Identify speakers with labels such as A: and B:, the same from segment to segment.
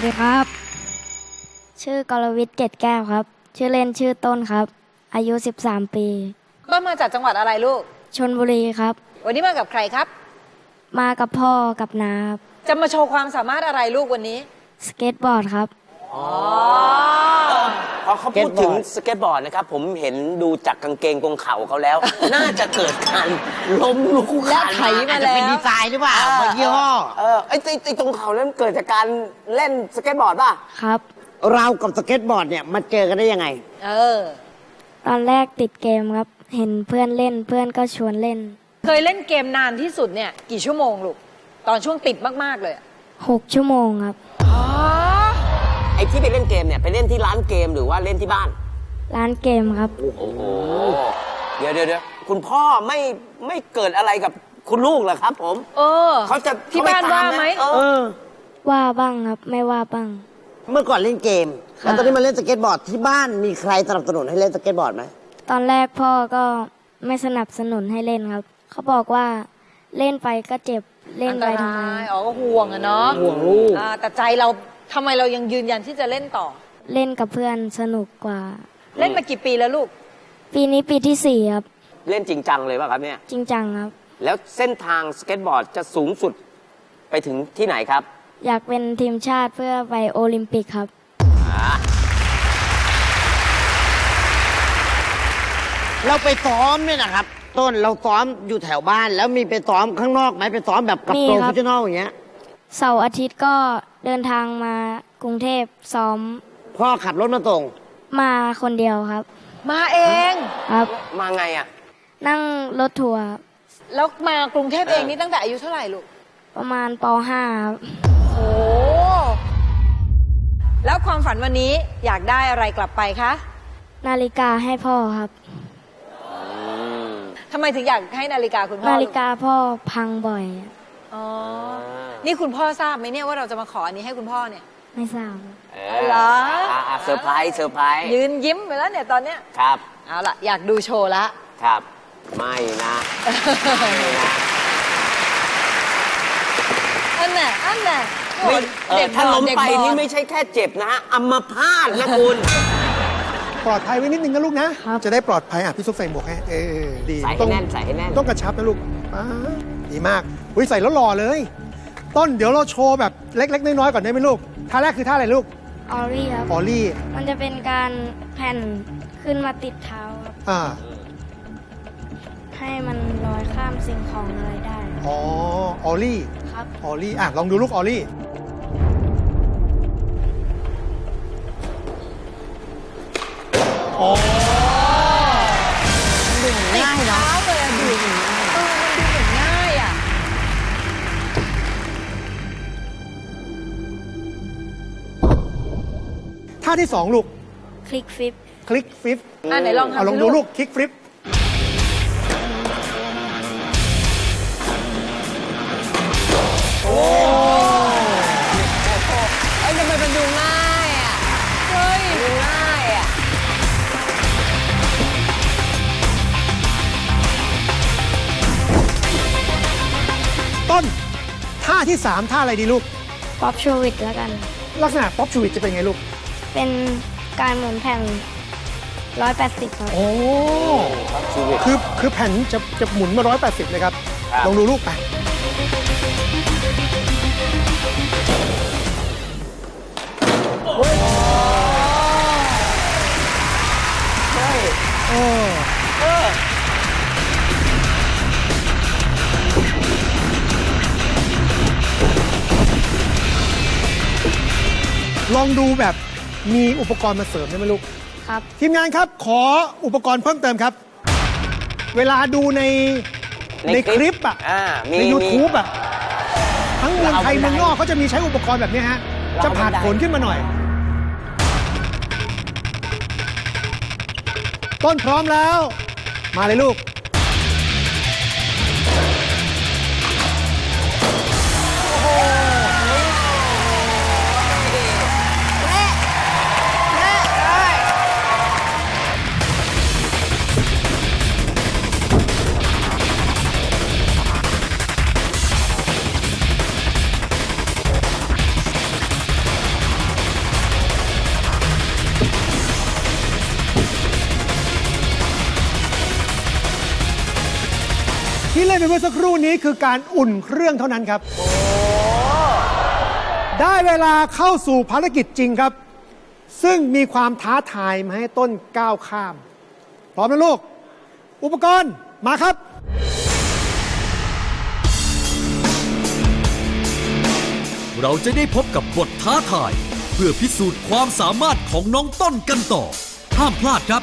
A: วัสดีครับ ชื่อกรวิทย์เกตแก้วครับ ชื่อเล่นชื่อต้นครับ อายุ 13 ปี
B: ต้นมาจากจังหวัดอะไรลูก
A: ชนบุรีครับ
B: วันนี้มากับใครครับ
A: มากับพ่อกับนาครับ
B: จะมาโชว์ความสามารถอะไรลูกวันนี้
A: สเก็ตบอร์ดครับ
B: อ๋อ
C: พอเขาพูดถึงสเก็ตบอร์ดนะครับ ผมเห็นดูจากกางเกงตรงเข่าเขาแล้ว น่าจะเกิดการล้มลุกคลุกค
B: และ
C: ลาน
B: ไถ
C: มา
B: มา
D: อาจจะ
B: แล้
D: เป็น
B: ว
D: ดีไซน์หรือเปล่าบางยี่ห้อ
C: เออไอ้ไอ้ไอ้ตรงเข่านั้นเกิดจากการเล่นสเก็ตบอร์ดป่ะ
A: ครับ
D: เรากับสเก็ตบอร์ดเนี่ยมาเจอกันได้ยังไง
B: เออ
A: ตอนแรกติดเกมครับ เห็นเพื่อนเล่นเพื่อนก็ชวนเล่น
B: เคยเล่นเกมนานที่สุดเนี่ย กี่ชั่วโมงลูก ตอนช่วงติดมาก ๆ เลยอะ
A: 6 ชั่วโมงครับ
B: อ๋อ
C: ไอ้ที่ไปเล่นเกมเนี่ย ไปเล่นที่ร้านเกมหรือว่าเล่นที่บ้าน
A: ร้านเกมครับ
C: โอ้โห เดี๋ยวเดี๋ยวเดี๋ยวคุณพ่อไม่ไม่เกิดอะไรกับคุณลูกเหรอครับ ผม
B: เออ
C: เขาจะ
B: ที่บ้าน
C: เข
B: ว่า
C: ต
B: ไหม
C: เอ
D: เอ
C: อ
D: อ
A: ว่าบ้างครับ ไม่ว่าบ้าง
D: เมื่อก่อนเล่นเกม แล้วตอนนี้มาเล่นสเก็ตบอร์ดที่บ้านมีใครสนับสนุนให้เล่นสเก็ตบอร์ดไหม
A: ตอนแรกพ่อก็ไม่สนับสนุนให้เล่นครับ เขาบอกว่าเล่นไปก็เจ็บเล่น
B: อัน
A: ไป
B: ต
A: ทำไม
B: รายอ๋อก็ห่วงอะเนาะ
D: ห่วงลูก
B: อ่าแต่ใจเรา ทำไมเรายังยืนยันที่จะเล่นต่อ
A: เล่นกับเพื่อนสนุกกว่า
B: เล่นมากี่ปีแล้วลูก
A: ปีนี้ปีที่สี่ครับ
C: เล่นจริงจังเลยป่ะครับเนี่ย
A: จริงจังครับ
C: แล้วเส้นทางสเก็ตบอร์ดจะสูงสุดไปถึงที่ไหนครับ
A: อยากเป็นทีมชาติเพื่อไปโอลิมปิกครับ
D: เราไปซ้อมเนี่ยนะครับ ต้นเราซ้อมอยู่แถวบ้าน แล้วมีไปซ้อมข้างนอกไหมไปซ้อมแบบกับ
A: มี
D: โปร
A: ครั
D: เฟ
A: บ
D: ชชั่นอลอย่างเงี้ย
A: เสาร์อาทิตย์ก็ เดินทางมากรุงเทพซ้อม
D: พ่อขับรถมาส่ง
A: มาคนเดียวครับ
B: มาเอง
A: ครับ
C: มาไงอะ
A: นั่งรถทัวร์
B: แล้วมากรุงเทพเอง
C: เออ
B: นี่ตั้งแต่อายุเท่าไหร่ลูก
A: ประมาณป .5 ครับ
B: โอ้แล้วความฝันวันนี้อยากได้อะไรกลับไปคะ
A: นาฬิกาให้พ่อครับ
B: ทำไมถึงอยากให้นาฬิกาคุณพ่อ
A: นา
B: ลู
A: ฬิกาพ่อพังบ่อย
B: อ๋ อนี่คุณพ่อทราบไหมเนี่ยว่าเราจะมาขออันนี้ให้คุณพ่อเนี่ย
A: ไม่ทราบ
C: เอ
B: เหรอ
C: อะอะเซอร์ไพรส์เซอร์ไพรส์
B: ยืนยิ้มไปแล้วเนี่ยตอนเนี้ย
C: ครับ
B: เอาล่ะอยากดูโชว์ละ
C: ครับ ไม่นะไม่นะ
B: อันน่ะอันน่ะโอ้
C: ไม่เออ
B: เด็ก
C: ถ้า
B: บอ
C: ล้
B: ด
C: ม
B: เด็ก
C: ไป
B: บอด
C: นี่ไม่ใช่แค่เจ็บนะฮะอัมพาตนะคุณ
E: ปลอดภัยไว้นิดนึงนะลูกนะ
A: ครับ
E: จะได้ปลอดภัยอะพี่ซุปใส่หมวกให้เออดี
C: ใส่ให้
E: ต้อง
C: แน่นใส่ให้แน่น
E: ต้องกระชับนะลูกป๊าบ ดีมากอุ้ยใส่แล้วหล่อเลย ต้นเดี๋ยวเราโชว์แบบเล็ก ๆ น้อยๆก่อนได้ไหมลูกท่าแรกคือท่าอะไรลูก
A: ออรี่ครับ
E: ออลลี่
A: มันจะเป็นการแผ่นขึ้นมาติดเท้าครับ
E: อ่า
A: ให้มันลอยข้ามสิ่งของอะไรได้
E: อ๋อออลลี่
A: ครับ
E: ออลลี่อะลองดูลูกออลลี่อ๋อ
B: ง่ายเนาะ เลย
E: ท่าที่สองลูก
A: คลิกฟิป
E: คลิกฟลิป
B: อะไหนลอง
E: อะ
B: ทำ
E: ลอง
B: สิ
E: ดูลูกคลิกฟลิป
B: เอ้ยทำไมมันดูง่ายอะ เฮ้ยดูง่ายอะ
E: ต้น ท่าที่สามท่าอะไรดีลูก
A: ป๊อปโชวิดแล้วกัน
E: ลักษณะป๊อปชูวิตจะเป็นไงลูก
A: เป็นการหมุนแผ่น 180 ครับ
E: โอ้
C: ชีวิต
E: คือคือแผ่นจะจะหมุนมา 180 เลยครับ
C: ครับ
E: ลองดูลูกไปโอ้ลองดูแบบ มีอุปกรณ์มาเสริมได้ไหมลูก
A: ครับ
E: ทีมงานครับขออุปกรณ์เพิ่มเติมครับ เวลาดูในในคลิปอะ
C: อ่ามี
E: ใน
C: มี
E: YouTube อะทั้งเมืองไทย
C: ราวบันได
E: เมืองนอกเขาจะมีใช้อุปกรณ์แบบนี้ฮะ
C: ราวบันได
E: จะผ่านผลขึ้นมาหน่อย ต้นพร้อมแล้ว มาเลยลูก ที่เล่นไปเมื่อสักครู่นี้คือการอุ่นเครื่องเท่านั้นครับ ได้เวลาเข้าสู่ภารกิจจริงครับ ซึ่งมีความท้าทายมาให้ต้นก้าวข้าม พร้อมนะลูก อุปกรณ์มาครับ
F: เราจะได้พบกับบทท้าทาย เพื่อพิสูจน์ความสามารถของน้องต้นกันต่อ ห้ามพลาดครับ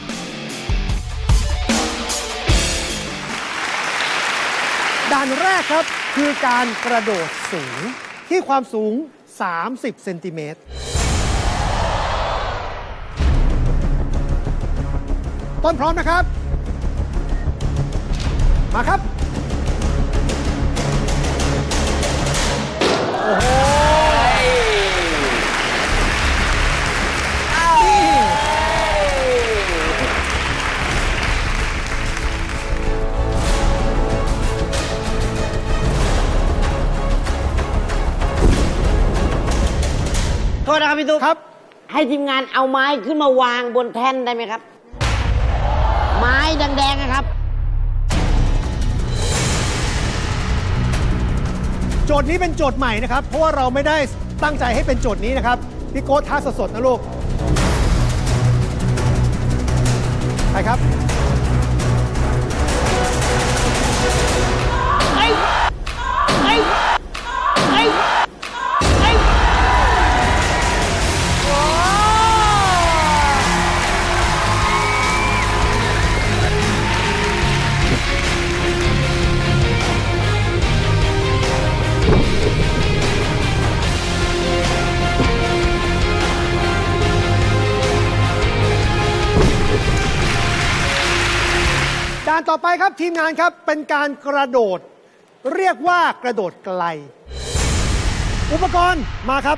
E: ด่านแรกครับ คือการกระโดดสูงที่ความสูง 30 เซนติเมตร ต้นพร้อมนะครับ มาครับ
D: ให้ทีมงานเอาไม้ขึ้นมาวางบนแท่นได้ไหมครับ ไม้แดงๆนะครับ
E: โจทย์นี้เป็นโจทย์ใหม่นะครับ เพราะว่าเราไม่ได้ตั้งใจให้เป็นโจทย์นี้นะครับพี่โก้ท้าสดๆนะลูก ไปครับ อไปครับทีมงานครับเป็นการกระโดด เรียกว่ากระโดดไกล อุปกรณ์มาครับ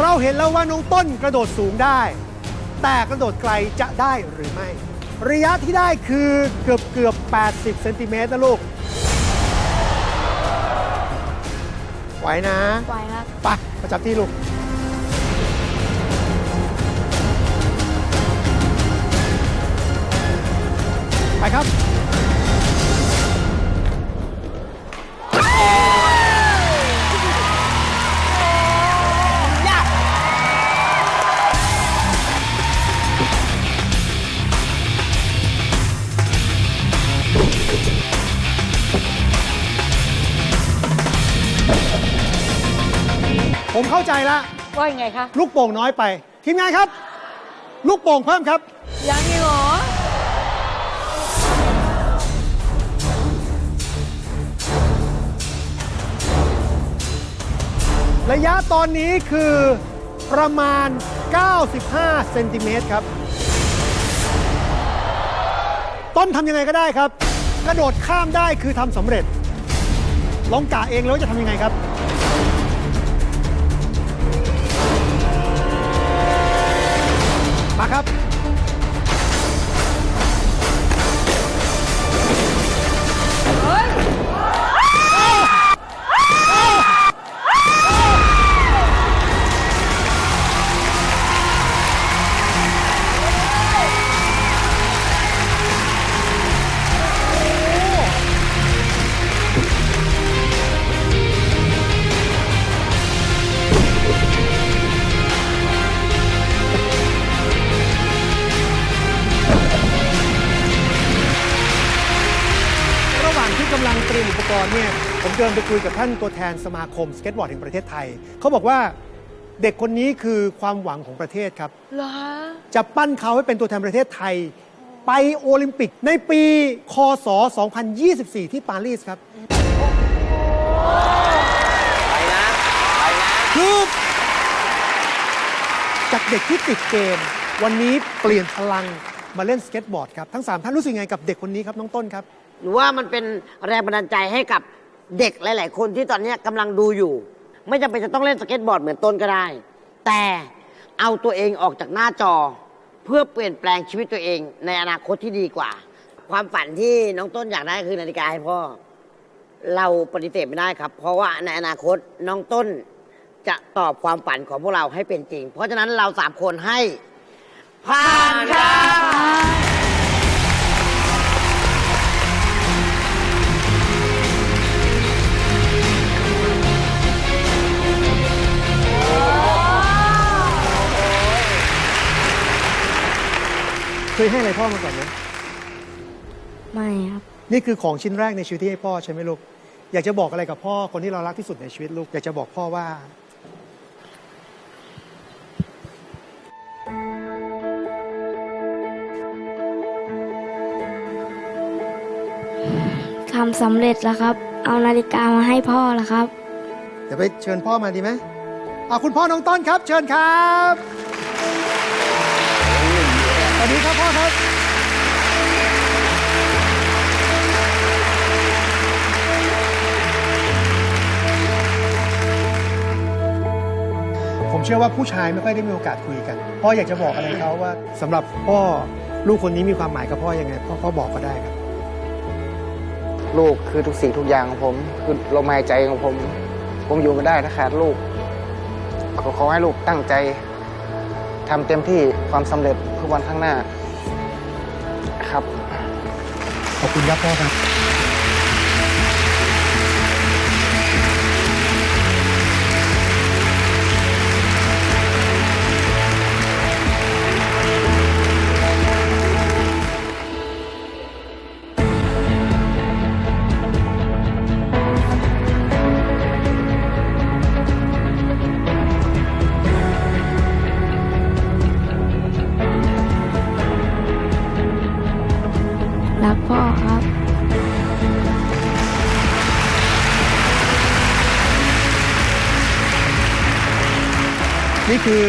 E: เราเห็นแล้วว่าน้องต้นกระโดดสูงได้ แต่กระโดดไกลจะได้หรือไม่ ระยะที่ได้คือเกือบเกือบ80เซนติเมตรนะลูกไหวนะ
A: ไหวครับ
E: ไปประจำที่ลูก ไปครับผมเข้าใจแล้ว
B: ว่ายังไงคะ
E: ลูกโป่งน้อยไป ทีมงานครับ ลูกโป่งเพิ่มครับ
B: ยังอีกเหรอ
E: ระยะตอนนี้คือประมาณ 95 เซนติเมตรครับ ต้นทำยังไงก็ได้ครับ กระโดดข้ามได้คือทำสำเร็จ ลองกะเองแล้วจะทำยังไงครับมาครับำลังเตรียมอุปกรณ์เนี่ยผมเดินไปคุยกับท่านตัวแทนสมาคมสเก็ตบอร์ดแห่งประเทศไทย เขาบอกว่าเด็กคนนี้คือความหวังของประเทศครับ
B: เหรอ
E: จะปั้นเขาให้เป็นตัวแทนประเทศไทย ไปโอลิมปิกในปี คศ 2024 ที่ปารีสครับ
C: ไปนะ ไปนะ
E: คือจากเด็กที่ติดเกม วันนี้เปลี่ยนพลังมาเล่นสเก็ตบอร์ดครับ ทั้ง 3 ท่านรู้สึกไงกับเด็กคนนี้ครับ น้องต้นครับ
D: หรือว่ามันเป็นแรงบันดาลใจให้กับเด็กหลาย ๆ คนที่ตอนนี้กำลังดูอยู่ ไม่จำเป็นจะต้องเล่นสเก็ตบอร์ดเหมือนต้นก็ได้ แต่เอาตัวเองออกจากหน้าจอ เพื่อเปลี่ยนแปลงชีวิตตัวเองในอนาคตที่ดีกว่า ความฝันที่น้องต้นอยากได้คือนาฬิกาให้พ่อ เราปฏิเสธไม่ได้ครับ เพราะว่าในอนาคตน้องต้นจะตอบความฝันของพวกเราให้เป็นจริง เพราะฉะนั้นเราสามคนให้ผ่านครับ
E: ยให้อะไรพ่อมาก่อนไหม
A: ไม่ครับ
E: นี่คือของชิ้นแรกในชีวิตที่ให้พ่อใช่ไหมลูก อยากจะบอกอะไรกับพ่อคนที่เรารักที่สุดในชีวิตลูก อยากจะบอกพ่อว่า
A: ทำสำเร็จแล้วครับ เอานาฬิกามาให้พ่อแล้วครับ
E: เดี๋ยวไปเชิญพ่อมาดีไหมอ่าคุณพ่อน้องต้นครับ เชิญครับส วัสดีครับพ่อครับผมเชื่อว่าผู้ชายไม่ค่อยได้มีโอกาสคุยกันพ่ออยากจะบอกอะไรเขาว่าสำหรับพ่อลูกคนนี้มีความหมายกับพ่อยังไงพ่อพ่อบอกก็ได้ครับ
G: ลูกคือทุกสิ่งทุกอย่างของผมคือลมหายใจของผม ผมอยู่ไม่ได้ถ้าขาดลูกขอขอให้ลูกตั้งใจ ทำเต็มที่ความสำเร็จเพื่อวันข้างหน้าครับ
E: ขอบคุณครับพ่อครับ นี่คือ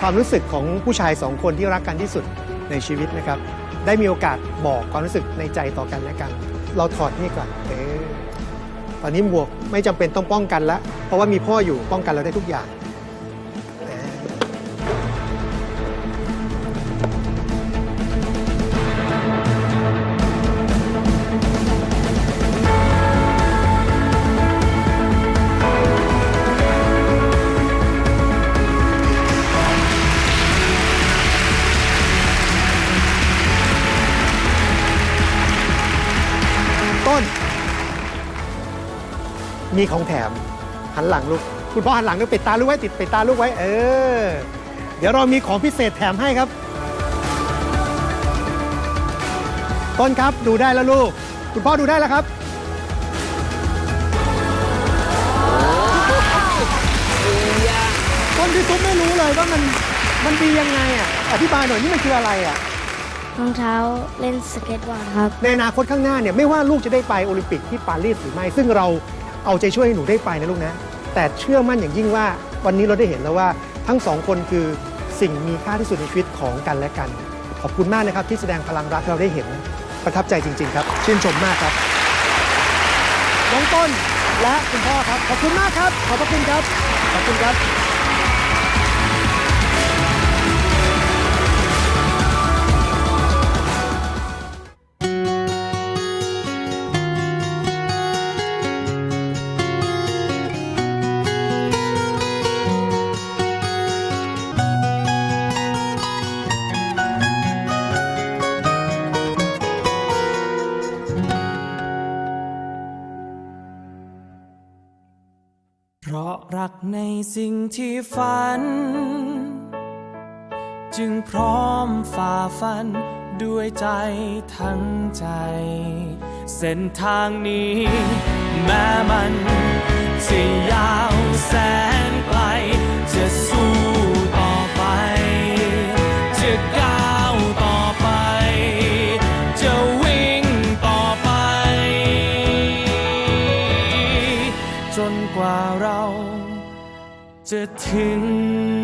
E: ความรู้สึกของผู้ชายสองคนที่รักกันที่สุดในชีวิตนะครับ ได้มีโอกาสบอกความรู้สึกในใจต่อกันและกัน เราถอดนี่ก่อนเออตอนนี้หมวกไม่จำเป็นต้องป้องกันแล้ว เพราะว่ามีพ่ออยู่ป้องกันเราได้ทุกอย่าง มีของแถมหันหลังลูกคุณพ่อหันหลังแล้วปิดตาลูกไว้ติดปิดตาลูกไว้ เออ เดี๋ยวเรามีของพิเศษแถมให้ครับ ต้นครับดูได้แล้วลูก คุณพ่อดูได้แล้วครับต้นที่ตุ๊กไม่รู้เลยว่ามันมันดียังไงอะอธิบายหน่อยนี่มันคืออะไรอะ
A: รองเท้าเล่นสเก็ตบอร์ดครับ
E: ในอนาคตข้างหน้าเนี่ยไม่ว่าลูกจะได้ไปโอลิมปิกที่ปารีสหรือไม่ซึ่งเรา เอาใจช่วยให้หนูได้ไปนะลูกนะ แต่เชื่อมั่นอย่างยิ่งว่าวันนี้เราได้เห็นแล้วว่าทั้งสองคนคือสิ่งมีค่าที่สุดในชีวิตของกันและกัน ขอบคุณมากนะครับที่แสดงพลังรักเราได้เห็น ประทับใจจริง ๆ ครับ ชื่นชมมากครับ น้องต้นและคุณพ่อครับ ขอบคุณมากครับ ขอบพระคุณครับ ขอบคุณครับ
H: รักในสิ่งที่ฝัน จึงพร้อมฝ่าฟันด้วยใจทั้งใจ เส้นทางนี้ แม้มันจะยาว จะถึง